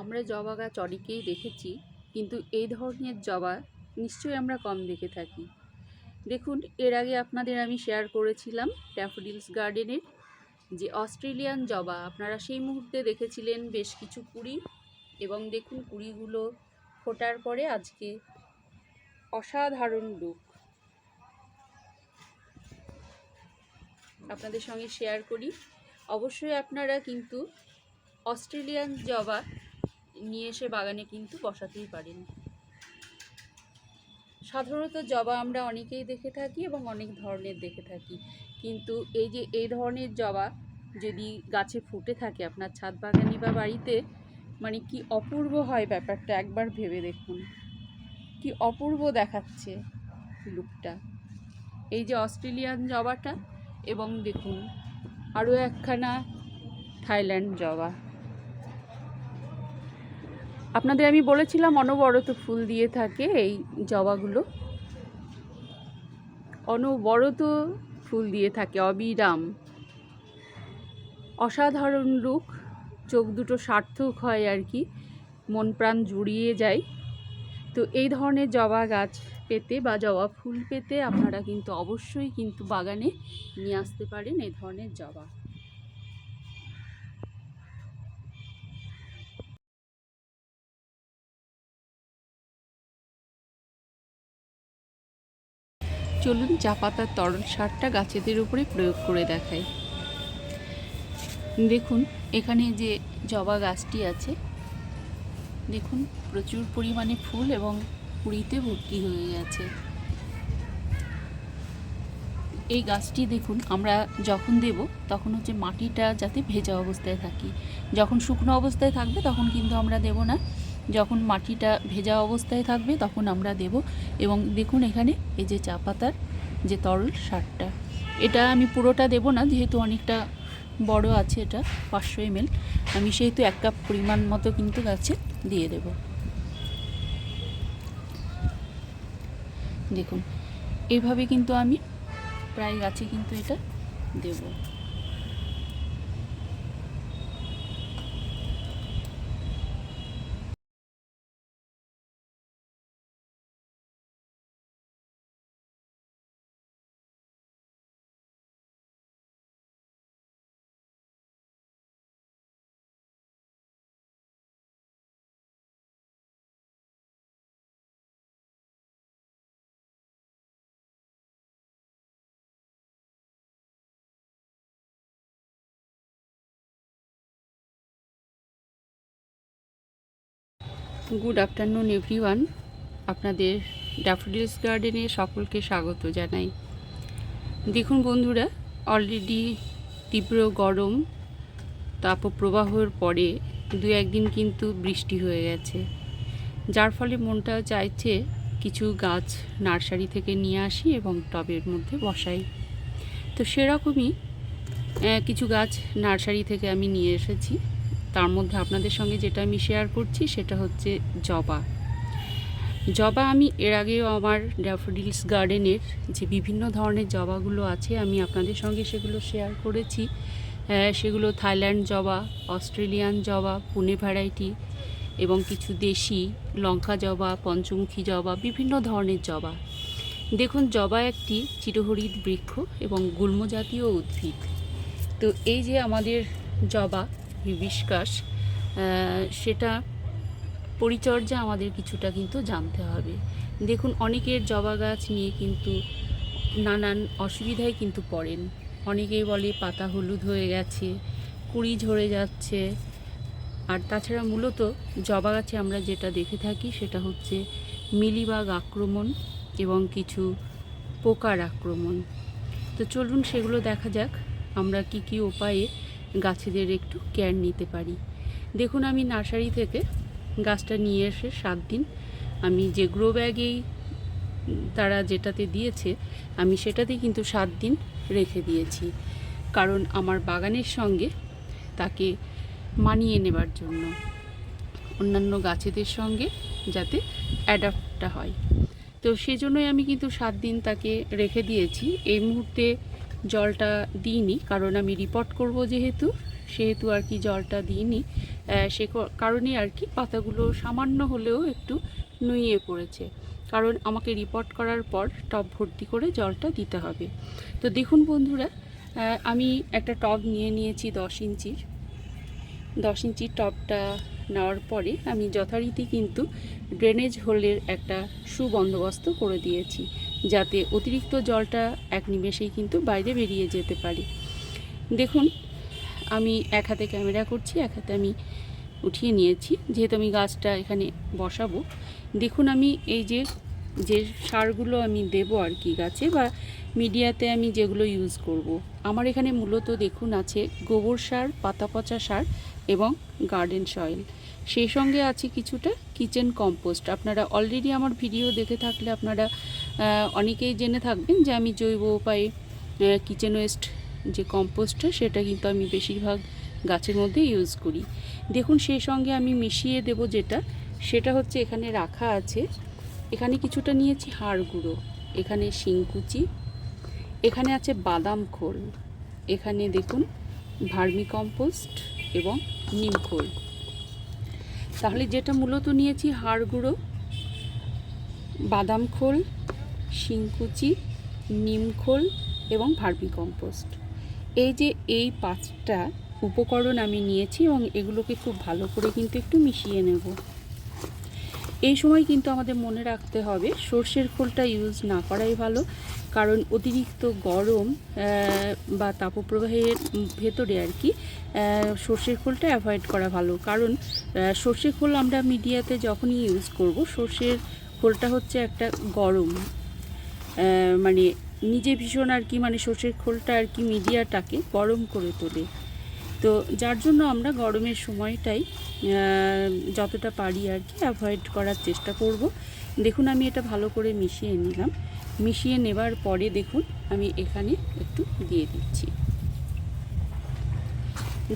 আমরা জবা গাছ অনেকেই দেখেছি, কিন্তু এই ধরনের জবা নিশ্চয়ই আমরা কম দেখে থাকি। দেখুন, এর আগে আপনাদের আমি শেয়ার করেছিলাম ড্যাফোডিলস গার্ডেনের যে অস্ট্রেলিয়ান জবা। আপনারা সেই মুহূর্তে দেখেছিলেন বেশ কিছু কুড়ি এবং দেখুন কুড়িগুলো ফোটার পরে আজকে অসাধারণ লুক আপনাদের সঙ্গে শেয়ার করি। অবশ্যই আপনারা কিন্তু অস্ট্রেলিয়ান জবা নিয়ে এসে বাগানে কিন্তু বসাতেই পারেন। সাধারণত জবা আমরা অনেকেই দেখে থাকি এবং অনেক ধরনের দেখে থাকি। কিন্তু এই যে, এই ধরনের জবা যদি গাছে ফুটে থাকে আপনার ছাদ বাগানে বা বাড়িতে মানে কি অপূর্ব হয় ব্যাপারটা একবার ভেবে দেখুন। কি অপূর্ব দেখাচ্ছে লুকটা। এই যে অস্ট্রেলিয়ান জবাটা এবং দেখুন, আরও একখানা থাইল্যান্ড জবা। আপনাদের আমি বলেছিলাম অনবরত ফুল দিয়ে থাকে এই জবাগুলো। অনবরত ফুল দিয়ে থাকে, অবিরাম। অসাধারণ লুক চোখ দুটো সার্থক হয় আর কি, মন প্রাণ জুড়িয়ে যায়। তো এই ধরনের জবা গাছ পেতে বা জবা ফুল পেতে আপনারা কিন্তু অবশ্যই কিন্তু বাগানে নিয়ে আসতে পারেন এই ধরনের জবা। চলুন চা পাতার তরল সারটা গাছেদের উপরে প্রয়োগ করে দেখাই। দেখুন, এখানে যে জবা গাছটি আছে, দেখুন, প্রচুর পরিমাণে ফুল এবং কুড়িতে ভর্তি হয়ে গেছে। এই গাছটি দেখুন, আমরা যখন দেব, তখন হচ্ছে মাটিটা যাতে ভেজা অবস্থায় থাকি। যখন শুকনো অবস্থায় থাকবে, তখন কিন্তু আমরা দেব না। যখন মাটিটা ভেজা অবস্থায় থাকবে তখন আমরা দেব এবং দেখুন এখানে এই যে চা পাতার যে তরল সারটা, এটা আমি পুরোটা দেব না যেহেতু অনেকটা বড় আছে এটা, পাঁচশো এমএল আমি সেহেতু এক কাপ পরিমাণ মতো কিন্তু গাছে দিয়ে দেব। দেখুন এইভাবে কিন্তু আমি প্রায় গাছে কিন্তু এটা দেবো। Good afternoon, everyone. আপনাদের ড্যাফোডিলস গার্ডেনে সকলকে স্বাগত জানাই। দেখুন বন্ধুরা অলরেডি তীব্র গরম, তাপপ্রবাহের পরে দু একদিন কিন্তু বৃষ্টি হয়ে গেছে। যার ফলে মনটা চাইছে কিছু গাছ নার্সারি থেকে নিয়ে আসি এবং টবের মধ্যে বসাই। তো সেরকমই কিছু গাছ নার্সারি থেকে আমি নিয়ে এসেছি। তার মধ্যে আপনাদের সঙ্গে যেটা আমি শেয়ার করছি সেটা হচ্ছে জবা। জবা আমি এর আগেও আমার ড্যাফোডিলস গার্ডেনের যে বিভিন্ন ধরনের জবাগুলো আছে, আমি আপনাদের সঙ্গে সেগুলো শেয়ার করেছি। সেগুলো থাইল্যান্ড জবা, অস্ট্রেলিয়ান জবা, পুনে ভ্যারাইটি এবং কিছু দেশি লঙ্কা জবা, পঞ্চমুখী জবা, বিভিন্ন ধরনের জবা। দেখুন, জবা একটি চিরহরিৎ বৃক্ষ এবং গুল্মজাতীয় উদ্ভিদ। তো এই যে আমাদের জবা হিবিস্কাস সেটা পরিচর্যা আমাদের কিছুটা কিন্তু জানতে হবে। দেখুন, অনেকের জবা গাছ নিয়ে কিন্তু নানান অসুবিধায় কিন্তু পড়েন। অনেকেই বলে পাতা হলুদ হয়ে গেছে, কুড়ি ঝরে যাচ্ছে। আর তাছাড়া মূলত জবা গাছে আমরা যেটা দেখে থাকি সেটা হচ্ছে মিলিবাগ আক্রমণ এবং কিছু পোকার আক্রমণ। তো চলুন সেগুলো দেখা যাক, আমরা কি কি উপায়ে গাছেদের একটু কেয়ার নিতে পারি। দেখুন, আমি নার্সারি থেকে গাছটা নিয়ে এসে সাত দিন আমি যে গ্রো ব্যাগেই তারা যেটাতে দিয়েছে, আমি সেটাতেই কিন্তু সাত দিন রেখে দিয়েছি। কারণ আমার বাগানের সঙ্গে তাকে মানিয়ে নেবার জন্য, অন্যান্য গাছেদের সঙ্গে যাতে অ্যাডাপ্টটা হয়। তো সেজন্যই আমি কিন্তু সাত দিন তাকে রেখে দিয়েছি। এই মুহূর্তে জলটা দিইনি, কারণ আমি রিপোর্ট করব যেহেতু, সেহেতু আর কি জলটা দিইনি। সে কারণে আর কি পাতাগুলো সামান্য হলেও একটু নুইয়ে পড়েছে। কারণ আমাকে রিপোর্ট করার পর টব ভর্তি করে জলটা দিতে হবে। তো দেখুন বন্ধুরা আমি একটা টব নিয়ে নিয়েছি দশ ইঞ্চির। দশ ইঞ্চির টবটা নেওয়ার পরে আমি যথারীতি কিন্তু ড্রেনেজ হোলের একটা সুবন্দোবস্ত করে দিয়েছি। যাতে অতিরিক্ত জলটা এক নিমেষেই কিন্তু বাইরে বেরিয়ে যেতে পারে। দেখুন, আমি এক হাতে ক্যামেরা করছি, এক হাতে আমি উঠিয়ে নিয়েছি। যেহেতু আমি গাছটা এখানে বসাবো, দেখুন আমি এই যে যে সারগুলো আমি দেবো আর কি গাছে বা মিডিয়াতে আমি যেগুলো ইউজ করব। আমার এখানে মূলত দেখুন আছে গোবর সার, পাতা পচা সার এবং গার্ডেন সয়েল সেই সঙ্গে আছে কিছুটা কিচেন কম্পোস্ট আপনারা অলরেডি আমার ভিডিও দেখে থাকলে আপনারা অনেকেই জেনে থাকবেন যে আমি জৈব উপায়ে কিচেন ওয়েস্ট যে কম্পোস্টটা সেটা কিন্তু আমি বেশিরভাগ গাছের মধ্যে ইউজ করি। দেখুন, সেই সঙ্গে আমি মিশিয়ে দেব যেটা, সেটা হচ্ছে এখানে রাখা আছে। এখানে কিছুটা নিয়েছি হাড় গুঁড়ো, এখানে শিংকুচি, এখানে আছে বাদাম খোল, এখানে দেখুন ভার্মি কম্পোস্ট এবং নিম খোল। তাহলে যেটা মূলত নিয়েছি হাড় গুঁড়ো, বাদাম খোল শিংকুচি, নিমখোল এবং ভার্মি কম্পোস্ট। এই যে এই পাঁচটা উপকরণ আমি নিয়েছি এবং এগুলোকে খুব ভালো করে কিন্তু একটু মিশিয়ে নেব। এই সময় কিন্তু আমাদের মনে রাখতে হবে, সর্ষের খোলটা ইউজ না করাই ভালো, কারণ অতিরিক্ত গরম বা তাপপ্রবাহের ভেতরে আর কি সর্ষের খোলটা অ্যাভয়েড করা ভালো। কারণ সর্ষের খোল আমরা মিডিয়াতে যখনই ইউজ করব, সর্ষের খোলটা হচ্ছে একটা গরম মানে নিজে ভীষণ আর কি মানে সর্ষের খোলটা আর কি মিডিয়াটাকে গরম করে তোলে। তো যার জন্য আমরা গরমের সময়টাই যতটা পারি আর কি অ্যাভয়েড করার চেষ্টা করব। দেখুন, আমি এটা ভালো করে মিশিয়ে নিলাম। মিশিয়ে নেবার পরে দেখুন, আমি এখানে একটু দিয়ে দিচ্ছি।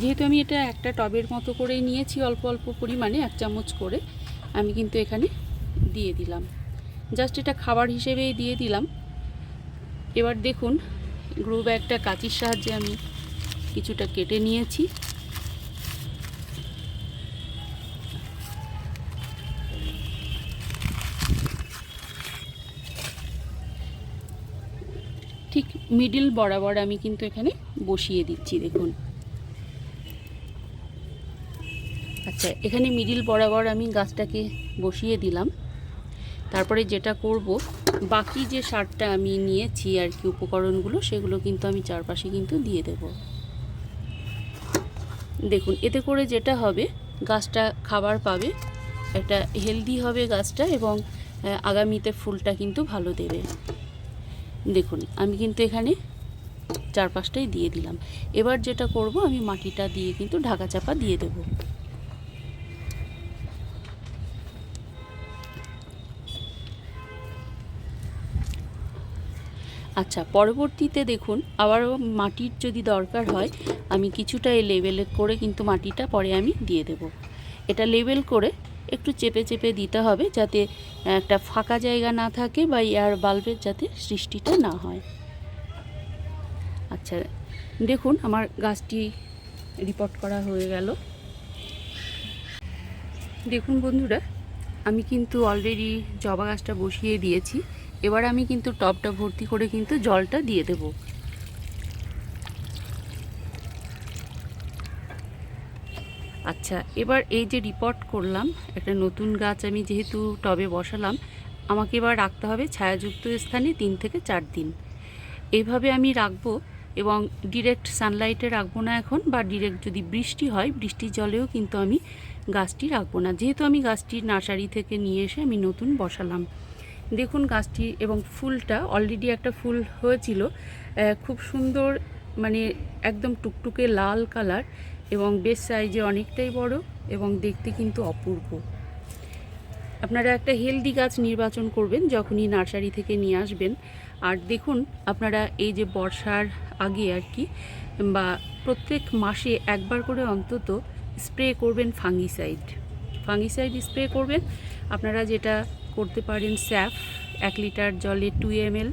যেহেতু আমি এটা একটা টবের মতো করেই নিয়েছি, অল্প অল্প পরিমাণে, এক চামচ করে, আমি কিন্তু এখানে দিয়ে দিলাম। জাস্ট এটা খাবার হিসেবেই দিয়ে দিলাম। এবার দেখুন, গ্রো ব্যাগটা কাঁচির সাহায্যে আমি কিছুটা কেটে নিয়েছি। ঠিক মিডিল বরাবর আমি কিন্তু এখানে বসিয়ে দিচ্ছি, দেখুন। আচ্ছা এখানে মিডিল বরাবর আমি গাছটাকে বসিয়ে দিলাম। তারপরে যেটা করব, বাকি যে সারটা আমি নিয়েছি আর কি উপকরণগুলো, সেগুলো কিন্তু আমি চারপাশে কিন্তু দিয়ে দেব। দেখুন, এতে করে যেটা হবে, গাছটা খাবার পাবে, একটা হেলদি হবে গাছটা এবং আগামীতে ফুলটা কিন্তু ভালো দেবে। দেখুন, আমি কিন্তু এখানে চারপাশটাই দিয়ে দিলাম। এবার যেটা করব, আমি মাটিটা দিয়ে কিন্তু ঢাকা চাপা দিয়ে দেবো। আচ্ছা পরবর্তীতে দেখুন, আবারও মাটির যদি দরকার হয়, আমি কিছুটা এই লেবেলে করে কিন্তু মাটিটা পরে আমি দিয়ে দেব। এটা লেবেল করে একটু চেপে চেপে দিতে হবে যাতে একটা ফাঁকা জায়গা না থাকে বা এয়ার বাল্বের যাতে সৃষ্টিটা না হয়। আচ্ছা দেখুন, আমার গাছটি রিপোর্ট করা হয়ে গেল। দেখুন বন্ধুরা, আমি কিন্তু অলরেডি জবা গাছটা বসিয়ে দিয়েছি। এবার আমি কিন্তু টবটা ভর্তি করে কিন্তু জলটা দিয়ে দেব। আচ্ছা এবার এই যে রিপোর্ট করলাম, একটা নতুন গাছ আমি যেহেতু টবে বসালাম, আমাকে এবার রাখতে হবে ছায়াযুক্ত স্থানে তিন থেকে চার দিন। এইভাবে আমি রাখব এবং ডিরেক্ট সানলাইটে রাখব না এখন বা ডিরেক্ট যদি বৃষ্টি হয়, বৃষ্টির জলেও কিন্তু আমি গাছটি রাখব না। যেহেতু আমি গাছটি নার্সারি থেকে নিয়ে এসে আমি নতুন বসালাম। দেখুন গাছটি এবং ফুলটা অলরেডি একটা ফুল হয়েছিল। খুব সুন্দর মানে একদম টুকটুকে লাল কালার এবং বেশ সাইজে অনেকটাই বড় এবং দেখতে কিন্তু অপূর্ব। আপনারা একটা হেলদি গাছ নির্বাচন করবেন যখনই নার্সারি থেকে নিয়ে আসবেন। আর দেখুন, আপনারা এই যে বর্ষার আগে আর কি, বা প্রত্যেক মাসে একবার করে অন্তত স্প্রে করবেন ফাঙ্গিসাইড ফাঙ্গিসাইড স্প্রে করবেন। আপনারা যেটা করতে পারেন স্যাফ, এক লিটার জলে টু এমএল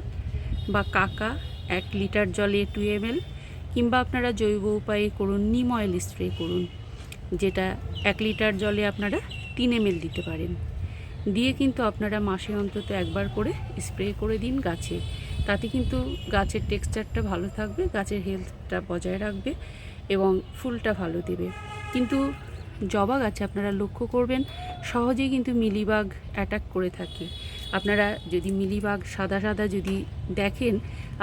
বা কাকা, এক লিটার জলে টু এমএল কিংবা আপনারা জৈব উপায়ে করুন, নিম অয়েল স্প্রে করুন, যেটা এক লিটার জলে আপনারা তিন এম দিতে পারেন। দিয়ে কিন্তু আপনারা মাসে অন্তত একবার করে স্প্রে করে দিন গাছে। তাতে কিন্তু গাছের টেক্সচারটা ভালো থাকবে, গাছের হেলথটা বজায় রাখবে এবং ফুলটা ভালো দেবে। কিন্তু জবা গাছে আপনারা লক্ষ্য করবেন সহজেই কিন্তু মিলিবাগ অ্যাটাক করে থাকে। আপনারা যদি মিলিবাগ সাদা সাদা যদি দেখেন,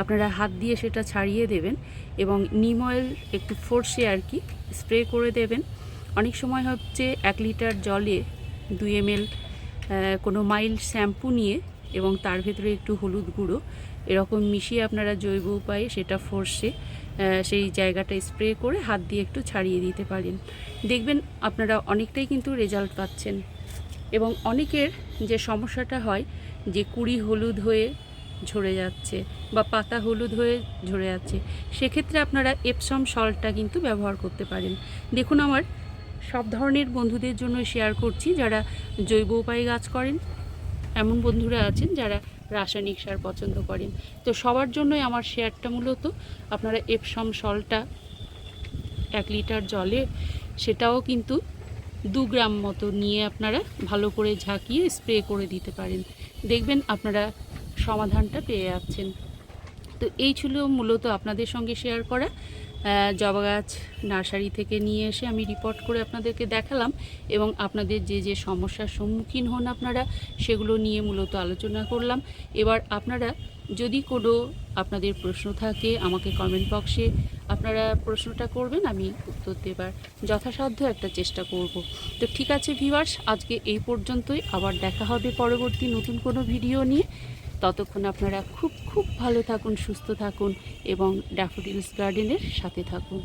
আপনারা হাত দিয়ে সেটা ছাড়িয়ে দেবেন এবং নিম অয়েল একটু ফোর্সে আর কি স্প্রে করে দেবেন। অনেক সময় হচ্ছে এক লিটার জলে দুই এম এল কোনো মাইল্ড শ্যাম্পু নিয়ে এবং তার ভেতরে একটু হলুদ গুঁড়ো, এরকম মিশিয়ে আপনারা জৈব উপায়ে সেটা ফোর্সে সেই জায়গাটা স্প্রে করে হাত দিয়ে একটু ছাড়িয়ে দিতে পারেন। দেখবেন আপনারা অনেকটাই কিন্তু রেজাল্ট পাচ্ছেন। এবং অনেকের যে সমস্যাটা হয় যে কুড়ি হলুদ হয়ে ঝরে যাচ্ছে বা পাতা হলুদ হয়ে ঝরে যাচ্ছে, সেক্ষেত্রে আপনারা এপসম সল্টটা কিন্তু ব্যবহার করতে পারেন। দেখুন আমার সব ধরনের বন্ধুদের জন্য শেয়ার করছি, যারা জৈব উপায়ে গাছ করেন, এমন বন্ধুরা আছেন যারা রাসায়নিক সার পছন্দ করেন। তো সবার জন্যই আমার শেয়ারটা মূলত আপনারা এপসম সলটা এক লিটার জলে সেটাও কিন্তু দু গ্রাম মতো নিয়ে আপনারা ভালো করে ঝাঁকিয়ে স্প্রে করে দিতে পারেন। দেখবেন আপনারা সমাধানটা পেয়ে যাচ্ছেন। তো এই ছিল মূলত আপনাদের সঙ্গে শেয়ার করা। জবা গাছ নার্সারি থেকে নিয়ে এসে আমি রিপোর্ট করে আপনাদেরকে দেখালাম এবং আপনাদের যে যে সমস্যার সম্মুখীন হন আপনারা সেগুলো নিয়ে মূলত আলোচনা করলাম। এবার আপনারা যদি কোনো আপনাদের প্রশ্ন থাকে, আমাকে কমেন্ট বক্সে আপনারা প্রশ্নটা করবেন, আমি উত্তর দেবার যথাসাধ্য একটা চেষ্টা করব। তো ঠিক আছে ভিউয়ার্স আজকে এই পর্যন্তই। আবার দেখা হবে পরবর্তী নতুন কোনো ভিডিও নিয়ে। ততক্ষণ আপনারা খুব খুব ভালো থাকুন সুস্থ থাকুন এবং ড্যাফোডিলস গার্ডেনের সাথে থাকুন।